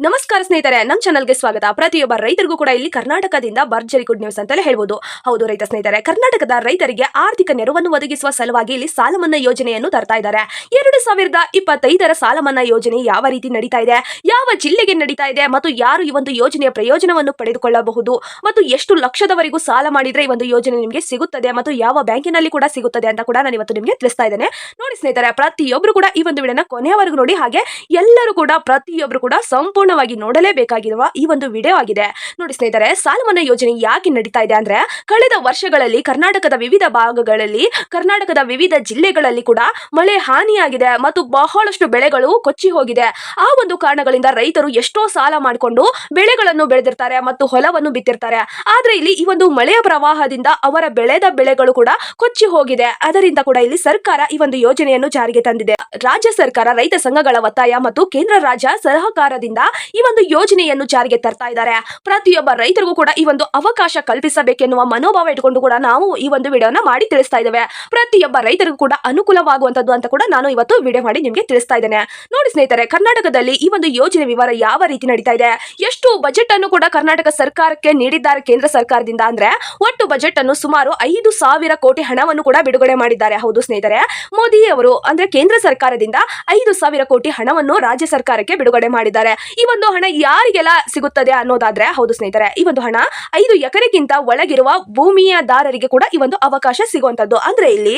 ನಮಸ್ಕಾರ ಸ್ನೇಹಿತರೆ ನಮ್ಮ ಚಾನಲ್ಗೆ ಸ್ವಾಗತ. ಪ್ರತಿಯೊಬ್ಬ ರೈತರಿಗೂ ಕೂಡ ಇಲ್ಲಿ ಕರ್ನಾಟಕದಿಂದ ಭರ್ಜರಿ ಗುಡ್ ನ್ಯೂಸ್ ಅಂತಲೇ ಹೇಳ್ಬೋದು. ಹೌದು ರೈತ ಸ್ನೇಹಿತರೆ, ಕರ್ನಾಟಕದ ರೈತರಿಗೆ ಆರ್ಥಿಕ ನೆರವನ್ನು ಒದಗಿಸುವ ಸಲುವಾಗಿ ಇಲ್ಲಿ ಸಾಲ ಮನ್ನಾ ಯೋಜನೆಯನ್ನು ತರ್ತಾ ಇದ್ದಾರೆ. ಎರಡು ಸಾವಿರದ ಇಪ್ಪತ್ತೈದರ ಸಾಲ ಮನ್ನಾ ಯೋಜನೆ ಯಾವ ರೀತಿ ನಡೀತಾ ಇದೆ, ಯಾವ ಜಿಲ್ಲೆಗೆ ನಡೀತಾ ಇದೆ, ಮತ್ತು ಯಾರು ಈ ಒಂದು ಯೋಜನೆಯ ಪ್ರಯೋಜನವನ್ನು ಪಡೆದುಕೊಳ್ಳಬಹುದು, ಮತ್ತು ಎಷ್ಟು ಲಕ್ಷದವರೆಗೂ ಸಾಲ ಮಾಡಿದ್ರೆ ಈ ಒಂದು ಯೋಜನೆ ನಿಮಗೆ ಸಿಗುತ್ತದೆ, ಮತ್ತು ಯಾವ ಬ್ಯಾಂಕಿನಲ್ಲಿ ಕೂಡ ಸಿಗುತ್ತದೆ ಅಂತ ಕೂಡ ನಾನು ಇವತ್ತು ನಿಮಗೆ ತಿಳಿಸ್ತಾ ಇದ್ದೇನೆ. ನೋಡಿ ಸ್ನೇಹಿತರೆ ಪ್ರತಿಯೊಬ್ಬರು ಕೂಡ ಈ ಒಂದು ವಿಡಿಯೋನ ಕೊನೆಯವರೆಗೂ ನೋಡಿ, ಹಾಗೆ ಎಲ್ಲರೂ ಕೂಡ ಪ್ರತಿಯೊಬ್ಬರು ಕೂಡ ಸಂಪೂರ್ಣವಾಗಿ ನೋಡಲೇಬೇಕಾಗಿರುವ ಈ ಒಂದು ವಿಡಿಯೋ ಆಗಿದೆ. ನೋಡಿ ಸ್ನೇಹಿತರೆ ಸಾಲ ಮನ್ನಾ ಯೋಜನೆ ಯಾಕೆ ನಡೀತಾ ಇದೆ ಅಂದ್ರೆ, ಕಳೆದ ವರ್ಷಗಳಲ್ಲಿ ಕರ್ನಾಟಕದ ವಿವಿಧ ಭಾಗಗಳಲ್ಲಿ, ಕರ್ನಾಟಕದ ವಿವಿಧ ಜಿಲ್ಲೆಗಳಲ್ಲಿ ಕೂಡ ಮಳೆ ಹಾನಿಯಾಗಿದೆ ಮತ್ತು ಬಹಳಷ್ಟು ಬೆಳೆಗಳು ಕೊಚ್ಚಿ ಹೋಗಿದೆ. ಆ ಒಂದು ಕಾರಣಗಳಿಂದ ರೈತರು ಎಷ್ಟೋ ಸಾಲ ಮಾಡಿಕೊಂಡು ಬೆಳೆಗಳನ್ನು ಬೆಳೆದಿರ್ತಾರೆ ಮತ್ತು ಹೊಲವನ್ನು ಬಿತ್ತಿರ್ತಾರೆ. ಆದ್ರೆ ಇಲ್ಲಿ ಈ ಒಂದು ಮಳೆಯ ಪ್ರವಾಹದಿಂದ ಅವರ ಬೆಳೆದ ಬೆಳೆಗಳು ಕೂಡ ಕೊಚ್ಚಿ ಹೋಗಿದೆ. ಅದರಿಂದ ಕೂಡ ಇಲ್ಲಿ ಸರ್ಕಾರ ಈ ಒಂದು ಯೋಜನೆಯನ್ನು ಜಾರಿಗೆ ತಂದಿದೆ. ರಾಜ್ಯ ಸರ್ಕಾರ ರೈತ ಸಂಘಗಳ ಒತ್ತಾಯ ಮತ್ತು ಕೇಂದ್ರ ರಾಜ್ಯ ಸಹಕಾರದಿಂದ ಈ ಒಂದು ಯೋಜನೆಯನ್ನು ಜಾರಿಗೆ ತರ್ತಾ ಇದ್ದಾರೆ. ಪ್ರತಿಯೊಬ್ಬ ರೈತರಿಗೂ ಕೂಡ ಈ ಒಂದು ಅವಕಾಶ ಕಲ್ಪಿಸಬೇಕೆನ್ನುವ ಮನೋಭಾವ ಇಟ್ಕೊಂಡು ಕೂಡ ನಾವು ಈ ಒಂದು ವಿಡಿಯೋನ ಮಾಡಿ ತಿಳಿಸ್ತಾ ಇದ್ದೇವೆ. ಪ್ರತಿಯೊಬ್ಬ ರೈತರಿಗೂ ಕೂಡ ಅನುಕೂಲವಾಗುವಂತದ್ದು ಅಂತ ಕೂಡ ನಾನು ಇವತ್ತು ವಿಡಿಯೋ ಮಾಡಿ ನಿಮಗೆ ತಿಳಿಸ್ತಾ ಇದ್ದೇನೆ. ನೋಡಿ ಸ್ನೇಹಿತರೆ, ಕರ್ನಾಟಕದಲ್ಲಿ ಈ ಒಂದು ಯೋಜನೆ ವಿವರ ಯಾವ ರೀತಿ ನಡೀತಾ ಇದೆ? ಎಷ್ಟು ಬಜೆಟ್ ಅನ್ನು ಕೂಡ ಕರ್ನಾಟಕ ಸರ್ಕಾರಕ್ಕೆ ನೀಡಿದ್ದಾರೆ ಕೇಂದ್ರ ಸರ್ಕಾರದಿಂದ ಅಂದ್ರೆ ಒಟ್ಟು ಬಜೆಟ್ ಅನ್ನು ಸುಮಾರು ಐದು ಸಾವಿರ ಕೋಟಿ ಹಣವನ್ನು ಕೂಡ ಬಿಡುಗಡೆ ಮಾಡಿದ್ದಾರೆ. ಹೌದು ಸ್ನೇಹಿತರೆ, ಮೋದಿ ಅವರು ಅಂದ್ರೆ ಕೇಂದ್ರ ಸರ್ಕಾರದಿಂದ ಐದು ಸಾವಿರ ಕೋಟಿ ಹಣವನ್ನು ರಾಜ್ಯ ಸರ್ಕಾರಕ್ಕೆ ಬಿಡುಗಡೆ ಮಾಡಿದ್ದಾರೆ. ಈ ಒಂದು ಹಣ ಯಾರಿಗೆಲ್ಲ ಸಿಗುತ್ತದೆ ಅನ್ನೋದಾದ್ರೆ, ಹೌದು ಸ್ನೇಹಿತರೆ, ಈ ಒಂದು ಹಣ ಐದು ಎಕರೆಗಿಂತ ಒಳಗಿರುವ ಭೂಮಿಯದಾರರಿಗೆ ಕೂಡ ಈ ಒಂದು ಅವಕಾಶ ಸಿಗುವಂತದ್ದು. ಅಂದ್ರೆ ಇಲ್ಲಿ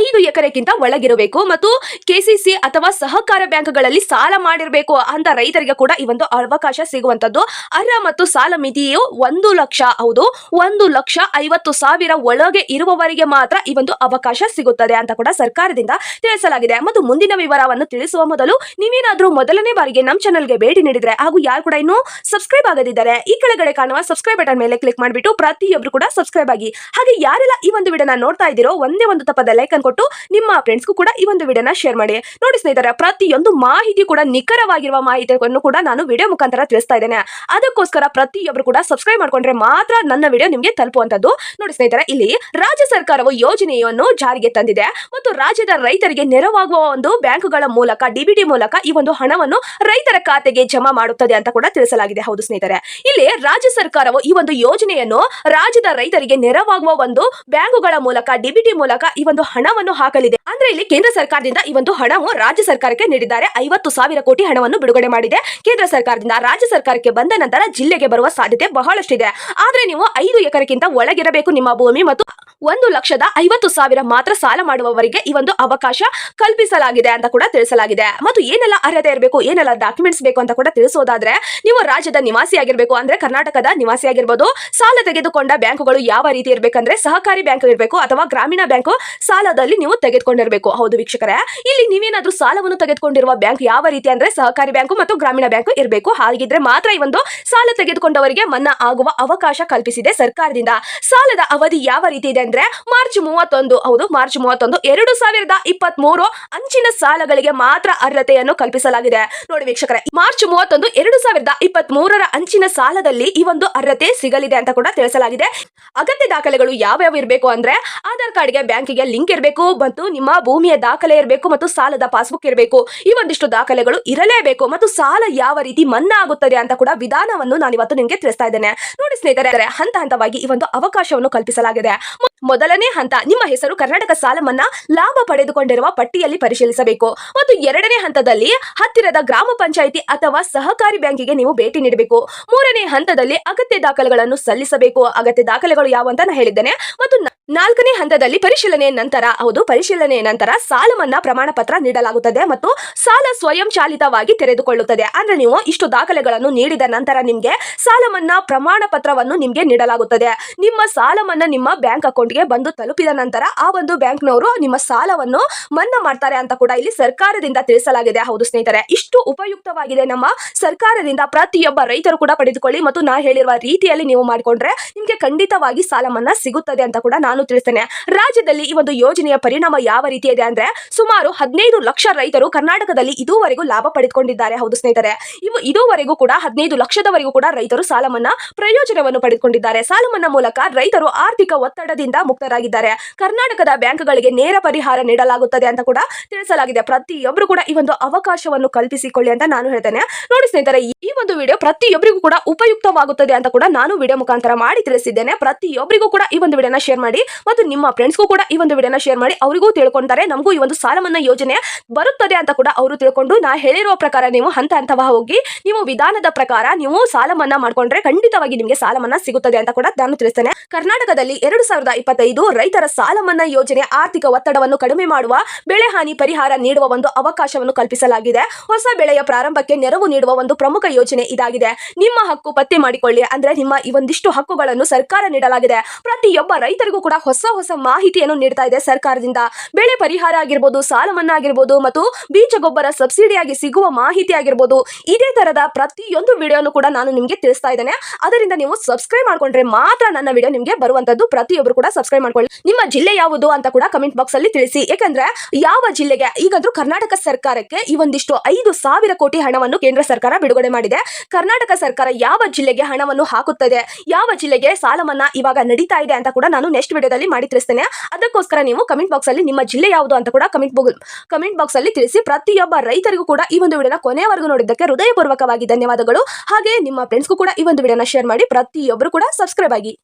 ಐದು ಎಕರೆಗಿಂತ ಒಳಗಿರಬೇಕು ಮತ್ತು ಕೆಸಿಸಿ ಅಥವಾ ಸಹಕಾರ ಬ್ಯಾಂಕ್ಗಳಲ್ಲಿ ಸಾಲ ಮಾಡಿರಬೇಕು ಅಂತ ರೈತರಿಗೆ ಕೂಡ ಈ ಒಂದು ಅವಕಾಶ ಸಿಗುವಂತದ್ದು ಅರ್ಹ ಮತ್ತು ಸಾಲ ಮಿತಿಯು ಒಂದು ಲಕ್ಷ ಹೌದು, ಒಂದು ಲಕ್ಷ ಐವತ್ತು ಸಾವಿರ ಒಳಗೆ ಇರುವವರಿಗೆ ಮಾತ್ರ ಈ ಒಂದು ಅವಕಾಶ ಸಿಗುತ್ತದೆ ಅಂತ ಕೂಡ ಸರ್ಕಾರದಿಂದ ತಿಳಿಸಲಾಗಿದೆ. ಮತ್ತು ಮುಂದಿನ ವಿವರವನ್ನು ತಿಳಿಸುವ ಮೊದಲು ನೀವೇನಾದರೂ ಮೊದಲನೇ ಬಾರಿಗೆ ನಮ್ಮ ಚಾನಲ್ಗೆ ಭೇಟಿ ನೀಡಿದ್ರೆ ಹಾಗೂ ಯಾರು ಕೂಡ ಇನ್ನೂ ಸಬ್ಸ್ಕ್ರೈಬ್ ಆಗದಿದ್ದಾರೆ ಈ ಕೆಳಗಡೆ ಕಾಣುವ ಸಬ್ಸ್ಕ್ರೈಬ್ ಬಟನ್ ಮೇಲೆ ಕ್ಲಿಕ್ ಮಾಡಿಬಿಟ್ಟು ಪ್ರತಿಯೊಬ್ಬರು ಕೂಡ ಸಬ್ಸ್ಕ್ರೈಬ್ ಆಗಿ. ಹಾಗೆ ಯಾರೆಲ್ಲ ಈ ಒಂದು ವಿಡಿಯೋನ ನೋಡ್ತಾ ಇದ್ದೀರೋ, ಒಂದೇ ಒಂದು ತಪ್ಪದ ಲೈಕ್ ಕೊಟ್ಟು ನಿಮ್ಮ ಫ್ರೆಂಡ್ಸ್ಗೂ ಕೂಡ ಈ ಒಂದು ವಿಡಿಯೋನ ಶೇರ್ ಮಾಡಿ. ನೋಡಿ ಸ್ನೇಹಿತರೆ, ಪ್ರತಿಯೊಂದು ಮಾಹಿತಿ ಕೂಡ ನಿಖರವಾಗಿರುವ ಮಾಹಿತಿಯನ್ನು ಕೂಡ ನಾನು ವಿಡಿಯೋ ಮುಖಾಂತರ ತಿಳಿಸ್ತಾ ಇದ್ದೇನೆ. ಅದಕ್ಕೋಸ್ಕರ ಪ್ರತಿಯೊಬ್ಬರು ಕೂಡ ಸಬ್ಸ್ಕ್ರೈಬ್ ಮಾಡ್ಕೊಂಡ್ರೆ ಮಾತ್ರ ನನ್ನ ವಿಡಿಯೋ ನಿಮಗೆ ತಲುಪುವಂತದ್ದು ನೋಡಿ ಸ್ನೇಹಿತರೆ, ಇಲ್ಲಿ ರಾಜ್ಯ ಸರ್ಕಾರವು ಯೋಜನೆಯನ್ನು ಜಾರಿಗೆ ತಂದಿದೆ. ಮತ್ತು ರಾಜ್ಯದ ರೈತರಿಗೆ ನೆರವಾಗುವ ಒಂದು ಬ್ಯಾಂಕುಗಳ ಮೂಲಕ ಡಿಬಿಟಿ ಮೂಲಕ ಈ ಒಂದು ಹಣವನ್ನು ರೈತರ ಖಾತೆಗೆ ಜಮಾ ಮಾಡುತ್ತದೆ ಅಂತ ಕೂಡ ತಿಳಿಸಲಾಗಿದೆ. ಹೌದು ಸ್ನೇಹಿತರೆ, ಇಲ್ಲಿ ರಾಜ್ಯ ಸರ್ಕಾರವು ಈ ಒಂದು ಯೋಜನೆಯನ್ನು ರಾಜ್ಯದ ರೈತರಿಗೆ ನೆರವಾಗುವ ಒಂದು ಬ್ಯಾಂಕುಗಳ ಮೂಲಕ ಡಿಬಿಟಿ ಮೂಲಕ ಈ ಒಂದು ಹಣವನ್ನು ಹಾಕಲಿದೆ. ಅಂದ್ರೆ ಇಲ್ಲಿ ಕೇಂದ್ರ ಸರ್ಕಾರದಿಂದ ಈ ಒಂದು ಹಣವು ರಾಜ್ಯ ಸರ್ಕಾರಕ್ಕೆ ನೀಡಿದ್ದಾರೆ. ಐವತ್ತು ಸಾವಿರ ಕೋಟಿ ಹಣವನ್ನು ಬಿಡುಗಡೆ ಮಾಡಿದೆ. ಕೇಂದ್ರ ಸರ್ಕಾರದಿಂದ ರಾಜ್ಯ ಸರ್ಕಾರಕ್ಕೆ ಬಂದ ನಂತರ ಜಿಲ್ಲೆಗೆ ಬರುವ ಸಾಧ್ಯತೆ ಬಹಳಷ್ಟಿದೆ. ಆದ್ರೆ ನೀವು ಐದು ಎಕರೆಗಿಂತ ಒಳಗಿರಬೇಕು ನಿಮ್ಮ ಭೂಮಿ ಮತ್ತು ಒಂದು ಲಕ್ಷದ ಐವತ್ತು ಸಾವಿರ ಮಾತ್ರ ಸಾಲ ಮಾಡುವವರಿಗೆ ಈ ಒಂದು ಅವಕಾಶ ಕಲ್ಪಿಸಲಾಗಿದೆ ಅಂತ ಕೂಡ ತಿಳಿಸಲಾಗಿದೆ. ಮತ್ತು ಏನೆಲ್ಲ ಅರ್ಹತೆ ಇರಬೇಕು, ಏನೆಲ್ಲ ಡಾಕ್ಯುಮೆಂಟ್ಸ್ ಬೇಕು ಅಂತ ಕೂಡ ತಿಳಿಸೋದಾದ್ರೆ, ನೀವು ರಾಜ್ಯದ ನಿವಾಸಿ ಆಗಿರಬೇಕು ಅಂದ್ರೆ ಕರ್ನಾಟಕದ ನಿವಾಸಿ ಆಗಿರ್ಬೋದು ಸಾಲ ತೆಗೆದುಕೊಂಡ ಬ್ಯಾಂಕುಗಳು ಯಾವ ರೀತಿ ಇರಬೇಕಂದ್ರೆ ಸಹಕಾರಿ ಬ್ಯಾಂಕ್ ಇರಬೇಕು ಅಥವಾ ಗ್ರಾಮೀಣ ಬ್ಯಾಂಕು ಸಾಲದಲ್ಲಿ ನೀವು ತೆಗೆದುಕೊಂಡಿರಬೇಕು. ಹೌದು ವೀಕ್ಷಕರೇ? ಇಲ್ಲಿ ನೀವೇನಾದ್ರೂ ಸಾಲವನ್ನು ತೆಗೆದುಕೊಂಡಿರುವ ಬ್ಯಾಂಕ್ ಯಾವ ರೀತಿ ಅಂದ್ರೆ ಸಹಕಾರಿ ಬ್ಯಾಂಕು ಮತ್ತು ಗ್ರಾಮೀಣ ಬ್ಯಾಂಕು ಇರಬೇಕು. ಹಾಗಿದ್ರೆ ಮಾತ್ರ ಈ ಒಂದು ಸಾಲ ತೆಗೆದುಕೊಂಡವರಿಗೆ ಮನ್ನಾ ಆಗುವ ಅವಕಾಶ ಕಲ್ಪಿಸಿದೆ ಸರ್ಕಾರದಿಂದ. ಸಾಲದ ಅವಧಿ ಯಾವ ರೀತಿ ಇದೆ ಅಂದ್ರೆ ಮಾರ್ಚ್ ಮೂವತ್ತೊಂದು, ಹೌದು, ಮಾರ್ಚ್ ಮೂವತ್ತೊಂದು, ಎರಡು ಸಾವಿರದ ಇಪ್ಪತ್ತ್ ಮೂರು ಅಂಚಿನ ಸಾಲಗಳಿಗೆ ಮಾತ್ರ ಅರ್ಹತೆಯನ್ನು ಕಲ್ಪಿಸಲಾಗಿದೆ. ನೋಡಿ ವೀಕ್ಷಕರೇ, ಮಾರ್ಚ್ ಮೂವತ್ತೊಂದು, ಎರಡು ಸಾವಿರದ ಇಪ್ಪತ್ತ್ ಮೂರರ ಅಂಚಿನ ಸಾಲದಲ್ಲಿ ಈ ಒಂದು ಅರ್ಹತೆ ಸಿಗಲಿದೆ ಅಂತ ಕೂಡ ತಿಳಿಸಲಾಗಿದೆ. ಅಗತ್ಯ ದಾಖಲೆಗಳು ಯಾವ್ಯಾವ ಇರಬೇಕು ಅಂದ್ರೆ ಆಧಾರ್ ಕಾರ್ಡ್ಗೆ, ಬ್ಯಾಂಕಿಗೆ ಲಿಂಕ್ ಇರಬೇಕು. ಮತ್ತು ನಿಮ್ಮ ಭೂಮಿಯ ದಾಖಲೆ ಇರಬೇಕು ಮತ್ತು ಸಾಲದ ಪಾಸ್ಬುಕ್ ಇರಬೇಕು. ಈ ಒಂದಿಷ್ಟು ದಾಖಲೆಗಳು ಇರಲೇಬೇಕು ಮತ್ತು ಸಾಲ ಯಾವ ರೀತಿ ಮನ್ನಾ ಆಗುತ್ತದೆ ಅಂತ ಕೂಡ ವಿಧಾನವನ್ನು ನಾನು ಇವತ್ತು ನಿಮಗೆ ತಿಳಿಸ್ತಾ ಇದ್ದೇನೆ. ನೋಡಿ ಸ್ನೇಹಿತರೆ, ಹಂತ ಹಂತವಾಗಿ ಈ ಒಂದು ಅವಕಾಶವನ್ನು ಕಲ್ಪಿಸಲಾಗಿದೆ. ಮೊದಲನೇ ಹಂತ, ನಿಮ್ಮ ಹೆಸರು ಕರ್ನಾಟಕ ಸಾಲ ಮನ್ನಾ ಲಾಭ ಪಡೆದುಕೊಂಡಿರುವ ಪಟ್ಟಿಯಲ್ಲಿ ಪರಿಶೀಲಿಸಬೇಕು. ಮತ್ತು ಎರಡನೇ ಹಂತದಲ್ಲಿ ಹತ್ತಿರದ ಗ್ರಾಮ ಪಂಚಾಯಿತಿ ಅಥವಾ ಸಹಕಾರಿ ಬ್ಯಾಂಕಿಗೆ ನೀವು ಭೇಟಿ ನೀಡಬೇಕು. ಮೂರನೇ ಹಂತದಲ್ಲಿ ಅಗತ್ಯ ದಾಖಲೆಗಳನ್ನು ಸಲ್ಲಿಸಬೇಕು. ಅಗತ್ಯ ದಾಖಲೆಗಳು ಯಾವ ಅಂತ ನಾನು ಹೇಳಿದ್ದೇನೆ. ಮತ್ತು ನಾಲ್ಕನೇ ಹಂತದಲ್ಲಿ ಪರಿಶೀಲನೆ ನಂತರ, ಹೌದು, ಪರಿಶೀಲನೆ ನಂತರ ಸಾಲ ಮನ್ನಾ ಪ್ರಮಾಣ ಪತ್ರ ನೀಡಲಾಗುತ್ತದೆ ಮತ್ತು ಸಾಲ ಸ್ವಯಂ ಚಾಲಿತವಾಗಿ ತೆರೆದುಕೊಳ್ಳುತ್ತದೆ. ಅಂದ್ರೆ ನೀವು ಇಷ್ಟು ದಾಖಲೆಗಳನ್ನು ನೀಡಿದ ನಂತರ ನಿಮಗೆ ಸಾಲ ಮನ್ನಾ ಪ್ರಮಾಣ ಪತ್ರವನ್ನು ನಿಮ್ಗೆ ನೀಡಲಾಗುತ್ತದೆ. ನಿಮ್ಮ ಸಾಲ ಮನ್ನಾ ನಿಮ್ಮ ಬ್ಯಾಂಕ್ ಅಕೌಂಟ್ಗೆ ಬಂದು ತಲುಪಿದ ನಂತರ ಆ ಒಂದು ಬ್ಯಾಂಕ್ನವರು ನಿಮ್ಮ ಸಾಲವನ್ನು ಮನ್ನಾ ಮಾಡ್ತಾರೆ ಅಂತ ಕೂಡ ಇಲ್ಲಿ ಸರ್ಕಾರದಿಂದ ತಿಳಿಸಲಾಗಿದೆ. ಹೌದು ಸ್ನೇಹಿತರೆ, ಇಷ್ಟು ಉಪಯುಕ್ತವಾಗಿದೆ ನಮ್ಮ ಸರ್ಕಾರದಿಂದ ಪ್ರತಿಯೊಬ್ಬ ರೈತರು ಕೂಡ ಪಡೆದುಕೊಳ್ಳಿ ಮತ್ತು ನಾ ಹೇಳಿರುವ ರೀತಿಯಲ್ಲಿ ನೀವು ಮಾಡಿಕೊಂಡ್ರೆ ನಿಮಗೆ ಖಂಡಿತವಾಗಿ ಸಾಲ ಮನ್ನಾ ಸಿಗುತ್ತದೆ ಅಂತ ಕೂಡ ನಾನು ನಾನು ತಿಳಿಸ್ತೇನೆ ರಾಜ್ಯದಲ್ಲಿ ಈ ಒಂದು ಯೋಜನೆಯ ಪರಿಣಾಮ ಯಾವ ರೀತಿ ಇದೆ ಅಂದ್ರೆ ಸುಮಾರು ಹದಿನೈದು ಲಕ್ಷ ರೈತರು ಕರ್ನಾಟಕದಲ್ಲಿ ಇದುವರೆಗೂ ಲಾಭ ಪಡೆದುಕೊಂಡಿದ್ದಾರೆ. ಹೌದು ಸ್ನೇಹಿತರೆ. ಇವು ಇದುವರೆಗೂ ಕೂಡ ಹದಿನೈದು ಲಕ್ಷದವರೆಗೂ ಕೂಡ ರೈತರು ಸಾಲ ಮನ್ನಾ ಪ್ರಯೋಜನವನ್ನು ಪಡೆದುಕೊಂಡಿದ್ದಾರೆ. ಸಾಲ ಮೂಲಕ ರೈತರು ಆರ್ಥಿಕ ಒತ್ತಡದಿಂದ ಮುಕ್ತರಾಗಿದ್ದಾರೆ. ಕರ್ನಾಟಕದ ಬ್ಯಾಂಕ್ಗಳಿಗೆ ನೇರ ಪರಿಹಾರ ನೀಡಲಾಗುತ್ತದೆ ಅಂತ ಕೂಡ ತಿಳಿಸಲಾಗಿದೆ. ಪ್ರತಿಯೊಬ್ಬರು ಕೂಡ ಈ ಒಂದು ಅವಕಾಶವನ್ನು ಕಲ್ಪಿಸಿಕೊಳ್ಳಿ ಅಂತ ನಾನು ಹೇಳ್ತೇನೆ. ನೋಡಿ ಸ್ನೇಹಿತರೆ, ಈ ಒಂದು ವಿಡಿಯೋ ಪ್ರತಿಯೊಬ್ಬರಿಗೂ ಕೂಡ ಉಪಯುಕ್ತವಾಗುತ್ತದೆ ಅಂತ ಕೂಡ ನಾನು ವಿಡಿಯೋ ಮುಖಾಂತರ ಮಾಡಿ ತಿಳಿಸಿದ್ದೇನೆ. ಪ್ರತಿಯೊಬ್ಬರಿಗೂ ಕೂಡ ಈ ಒಂದು ವಿಡಿಯೋನ ಶೇರ್ ಮಾಡಿ ಮತ್ತು ನಿಮ್ಮ ಫ್ರೆಂಡ್ಸ್ಗೂ ಕೂಡ ಈ ಒಂದು ವಿಡಿಯೋನ ಶೇರ್ ಮಾಡಿ ಅವರಿಗೂ ತಿಳ್ಕೊಂತಾರೆ ನಮಗೂ ಈ ಒಂದು ಸಾಲ ಮನ್ನಾ ಯೋಜನೆ ಬರುತ್ತದೆ ಅಂತ ಕೂಡ ಅವರು ತಿಳ್ಕೊಂಡು ನಾ ಹೇಳಿರುವ ಪ್ರಕಾರ ನೀವು ಹಂತ ಹಂತವ ಹೋಗಿ ನೀವು ವಿಧಾನದ ಪ್ರಕಾರ ನೀವು ಸಾಲ ಮನ್ನಾ ಮಾಡ್ಕೊಂಡ್ರೆ ಖಂಡಿತವಾಗಿ ನಿಮಗೆ ಸಾಲ ಮನ್ನಾ ಸಿಗುತ್ತದೆ ಅಂತ ಕೂಡ ನಾನು ತಿಳಿಸ್ತೇನೆ. ಕರ್ನಾಟಕದಲ್ಲಿ ಎರಡು ಸಾವಿರದ ಇಪ್ಪತ್ತೈದು ರೈತರ ಸಾಲ ಮನ್ನಾ ಯೋಜನೆ ಆರ್ಥಿಕ ಒತ್ತಡವನ್ನು ಕಡಿಮೆ ಮಾಡುವ, ಬೆಳೆ ಹಾನಿ ಪರಿಹಾರ ನೀಡುವ ಒಂದು ಅವಕಾಶವನ್ನು ಕಲ್ಪಿಸಲಾಗಿದೆ. ಹೊಸ ಬೆಳೆಯ ಪ್ರಾರಂಭಕ್ಕೆ ನೆರವು ನೀಡುವ ಒಂದು ಪ್ರಮುಖ ಯೋಜನೆ ಇದಾಗಿದೆ. ನಿಮ್ಮ ಹಕ್ಕು ಪತ್ತೆ ಮಾಡಿಕೊಳ್ಳಿ. ಅಂದ್ರೆ ನಿಮ್ಮ ಈ ಒಂದಿಷ್ಟು ಹಕ್ಕುಗಳನ್ನು ಸರ್ಕಾರ ನೀಡಲಾಗಿದೆ. ಪ್ರತಿಯೊಬ್ಬ ರೈತರಿಗೂ ಹೊಸ ಹೊಸ ಮಾಹಿತಿಯನ್ನು ನೀಡ್ತಾ ಇದೆ ಸರ್ಕಾರದಿಂದ. ಬೆಳೆ ಪರಿಹಾರ ಆಗಿರ್ಬೋದು, ಸಾಲ ಮನ್ನಾ ಆಗಿರ್ಬೋದು ಮತ್ತು ಬೀಜ ಗೊಬ್ಬರ ಸಬ್ಸಿಡಿಯಾಗಿ ಸಿಗುವ ಮಾಹಿತಿ ಆಗಿರ್ಬೋದು. ಇದೇ ತರದ ಪ್ರತಿಯೊಂದು ವಿಡಿಯೋನು ಕೂಡ ನಾನು ನಿಮಗೆ ತಿಳಿಸ್ತಾ ಇದ್ದೇನೆ. ಅದರಿಂದ ನೀವು ಸಬ್ಸ್ಕ್ರೈಬ್ ಮಾಡ್ಕೊಂಡ್ರೆ ಮಾತ್ರ ನನ್ನ ವಿಡಿಯೋ ನಿಮಗೆ ಬರುವಂತದ್ದು. ಪ್ರತಿಯೊಬ್ಬರು ಕೂಡ ಸಬ್ಸ್ಕ್ರೈಬ್ ಮಾಡ್ಕೊಳ್ಳಿ. ನಿಮ್ಮ ಜಿಲ್ಲೆ ಯಾವುದು ಅಂತ ಕೂಡ ಕಮೆಂಟ್ ಬಾಕ್ಸ್ ಅಲ್ಲಿ ತಿಳಿಸಿ. ಯಾಕಂದ್ರೆ ಯಾವ ಜಿಲ್ಲೆಗೆ, ಈಗಂದ್ರೂ ಕರ್ನಾಟಕ ಸರ್ಕಾರಕ್ಕೆ ಈ ಒಂದಿಷ್ಟು ಐದು ಸಾವಿರ ಕೋಟಿ ಹಣವನ್ನು ಕೇಂದ್ರ ಸರ್ಕಾರ ಬಿಡುಗಡೆ ಮಾಡಿದೆ. ಕರ್ನಾಟಕ ಸರ್ಕಾರ ಯಾವ ಜಿಲ್ಲೆಗೆ ಹಣವನ್ನು ಹಾಕುತ್ತದೆ, ಯಾವ ಜಿಲ್ಲೆಗೆ ಸಾಲ ಮನ್ನಾ ಇವಾಗ ನಡೀತಾ ಇದೆ ಅಂತ ಕೂಡ ನಾನು ನೆಕ್ಸ್ಟ್ ವಿಡಿಯೋದಲ್ಲಿ ಮಾಡಿ ತಿಳಿಸ್ತೇನೆ. ಅದಕ್ಕೋಸ್ಕರ ನೀವು ಕಮೆಂಟ್ ಬಾಕ್ಸ್ ಅಲ್ಲಿ ನಿಮ್ಮ ಜಿಲ್ಲೆ ಯಾವುದು ಅಂತ ಕೂಡ ಕಮೆಂಟ್ ಕಮೆಂಟ್ ಬಾಕ್ಸ್ ಅಲ್ಲಿ ತಿಳಿಸಿ ಪ್ರತಿಯೊಬ್ಬ ರೈತರಿಗೂ ಕೂಡ ಈ ಒಂದು ವಿಡಿಯೋನ ಕೊನೆಯವರೆಗೂ ನೋಡಿದ್ದಕ್ಕೆ ಹೃದಯಪೂರ್ವಕವಾಗಿ ಧನ್ಯವಾದಗಳು. ಹಾಗೆ ನಿಮ್ಮ ಫ್ರೆಂಡ್ಸ್ಗೂ ಕೂಡ ಈ ಒಂದು ವಿಡಿಯೋನ ಶೇರ್ ಮಾಡಿ ಪ್ರತಿಯೊಬ್ಬರು ಕೂಡ ಸಬ್ಸ್ಕ್ರೈಬ್ ಆಗಿ.